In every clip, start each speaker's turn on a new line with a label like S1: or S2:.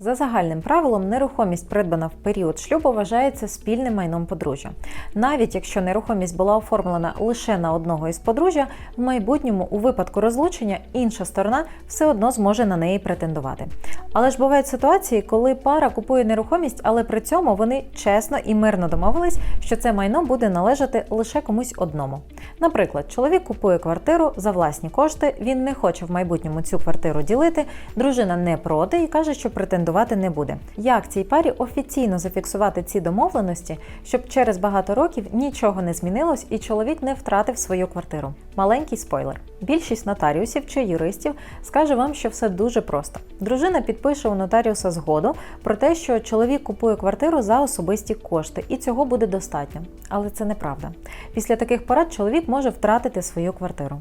S1: За загальним правилом, нерухомість, придбана в період шлюбу, вважається спільним майном подружжя. Навіть якщо нерухомість була оформлена лише на одного із подружжя, в майбутньому у випадку розлучення інша сторона все одно зможе на неї претендувати. Але ж бувають ситуації, коли пара купує нерухомість, але при цьому вони чесно і мирно домовились, що це майно буде належати лише комусь одному. Наприклад, чоловік купує квартиру за власні кошти, він не хоче в майбутньому цю квартиру ділити, дружина не проти і каже, що претендувати не буде. Як цій парі офіційно зафіксувати ці домовленості, щоб через багато років нічого не змінилось і чоловік не втратив свою квартиру? Маленький спойлер. Більшість нотаріусів чи юристів скаже вам, що все дуже просто. Дружина підпише у нотаріуса згоду про те, що чоловік купує квартиру за особисті кошти, і цього буде достатньо. Але це неправда. Після таких порад чоловік може втратити свою квартиру.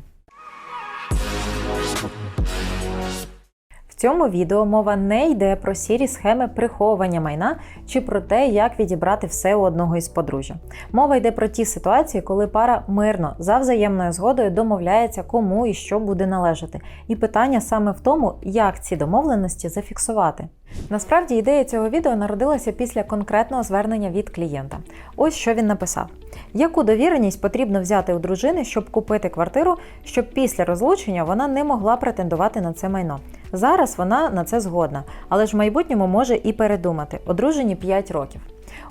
S1: Цьому відео мова не йде про сірі схеми приховування майна чи про те, як відібрати все у одного із подружжя. Мова йде про ті ситуації, коли пара мирно за взаємною згодою домовляється, кому і що буде належати. І питання саме в тому, як ці домовленості зафіксувати. Насправді ідея цього відео народилася після конкретного звернення від клієнта. Ось що він написав: яку довіреність потрібно взяти у дружини, щоб купити квартиру, щоб після розлучення вона не могла претендувати на це майно. Зараз вона на це згодна, але ж в майбутньому може і передумати. Одружені 5 років.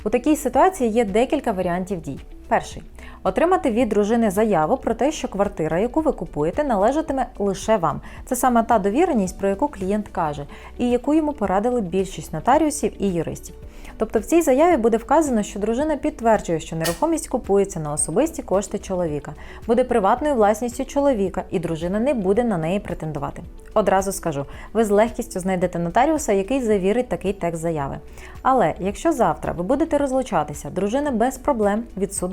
S1: У такій ситуації є декілька варіантів дій. Перший отримати від дружини заяву про те, що квартира, яку ви купуєте, належатиме лише вам. Це саме та довіреність, про яку клієнт каже, і яку йому порадили більшість нотаріусів і юристів. Тобто в цій заяві буде вказано, що дружина підтверджує, що нерухомість купується на особисті кошти чоловіка, буде приватною власністю чоловіка, і дружина не буде на неї претендувати. Одразу скажу, ви з легкістю знайдете нотаріуса, який завірить такий текст заяви. Але якщо завтра ви будете розлучатися, дружина без проблем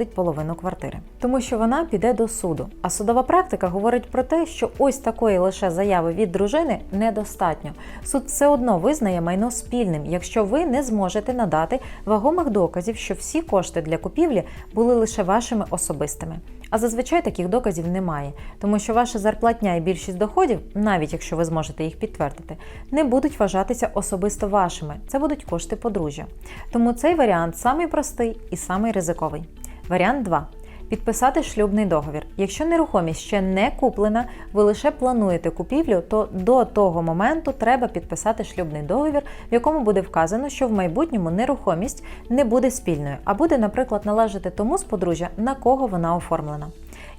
S1: відсудить половину квартири, тому що вона піде до суду. А судова практика говорить про те, що ось такої лише заяви від дружини недостатньо. Суд все одно визнає майно спільним, якщо ви не зможете надати вагомих доказів, що всі кошти для купівлі були лише вашими особистими. А зазвичай таких доказів немає, тому що ваша зарплатня і більшість доходів, навіть якщо ви зможете їх підтвердити, не будуть вважатися особисто вашими. Це будуть кошти подружжя. Тому цей варіант самий простий і самий ризиковий. Варіант 2. Підписати шлюбний договір. Якщо нерухомість ще не куплена, ви лише плануєте купівлю, то до того моменту треба підписати шлюбний договір, в якому буде вказано, що в майбутньому нерухомість не буде спільною, а буде, наприклад, належати тому з подружжя, на кого вона оформлена.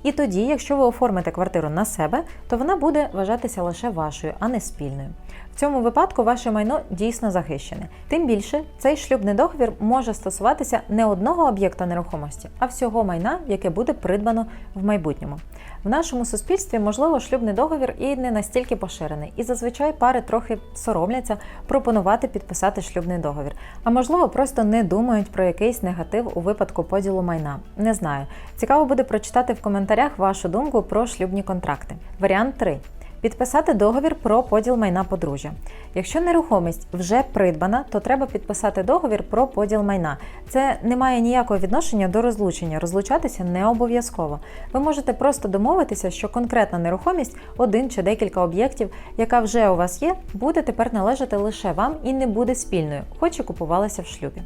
S1: І тоді, якщо ви оформите квартиру на себе, то вона буде вважатися лише вашою, а не спільною. В цьому випадку ваше майно дійсно захищене. Тим більше, цей шлюбний договір може стосуватися не одного об'єкта нерухомості, а всього майна, яке буде придбано в майбутньому. В нашому суспільстві, можливо, шлюбний договір і не настільки поширений, і зазвичай пари трохи соромляться пропонувати підписати шлюбний договір, а можливо, просто не думають про якийсь негатив у випадку поділу майна. Не знаю. Цікаво буде прочитати в коментарях вашу думку про шлюбні контракти. Варіант 3. Підписати договір про поділ майна подружжя. Якщо нерухомість вже придбана, то треба підписати договір про поділ майна. Це не має ніякого відношення до розлучення. Розлучатися не обов'язково. Ви можете просто домовитися, що конкретна нерухомість, один чи декілька об'єктів, яка вже у вас є, буде тепер належати лише вам і не буде спільною, хоч і купувалася в шлюбі.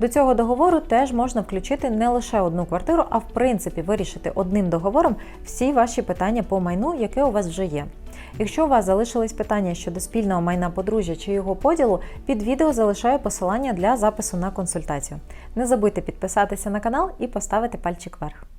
S1: До цього договору теж можна включити не лише одну квартиру, а в принципі вирішити одним договором всі ваші питання по майну, яке у вас вже є. Якщо у вас залишились питання щодо спільного майна подружжя чи його поділу, під відео залишаю посилання для запису на консультацію. Не забудьте підписатися на канал і поставити пальчик вверх.